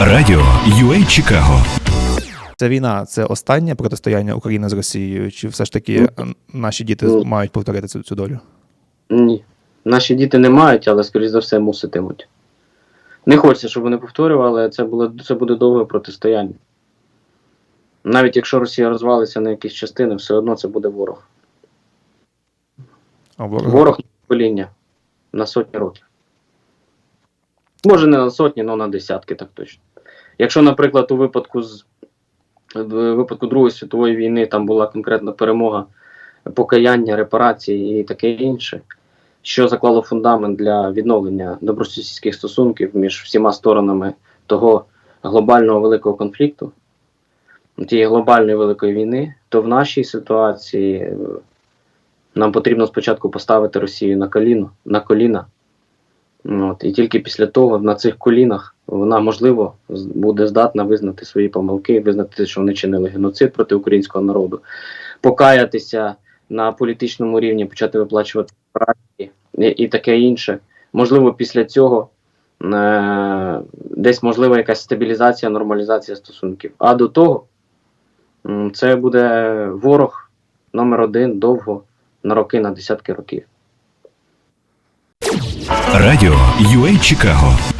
Радіо UA Чикаго. Ця війна це останнє протистояння України з Росією, чи все ж таки е, наші діти Ну. мають повторити цю, цю долю? Ні. Наші діти не мають, але, скоріш за все, муситимуть. Не хочеться, щоб вони повторювали, але це, було, це буде довге протистояння. Навіть якщо Росія розвалиться на якісь частини, все одно це буде ворог. А ворог, Ворог на покоління на сотні років. Може, не на сотні, але на десятки, так точно. Якщо, наприклад, у випадку з випадку Другої світової війни там була конкретна перемога, покаяння, репарації і таке інше, що заклало фундамент для відновлення добросусідських стосунків між всіма сторонами того глобального великого конфлікту, тієї глобальної великої війни, то в нашій ситуації е, нам потрібно спочатку поставити Росію на коліно, на коліна. От, і тільки після того на цих колінах вона можливо буде здатна визнати свої помилки, визнати, що вони чинили геноцид проти українського народу, покаятися на політичному рівні, почати виплачувати праці і, і таке інше. Можливо, після цього е- десь можлива якась стабілізація, нормалізація стосунків. А до того це буде ворог номер один довго на роки, на десятки років. Радіо UA Чикаго.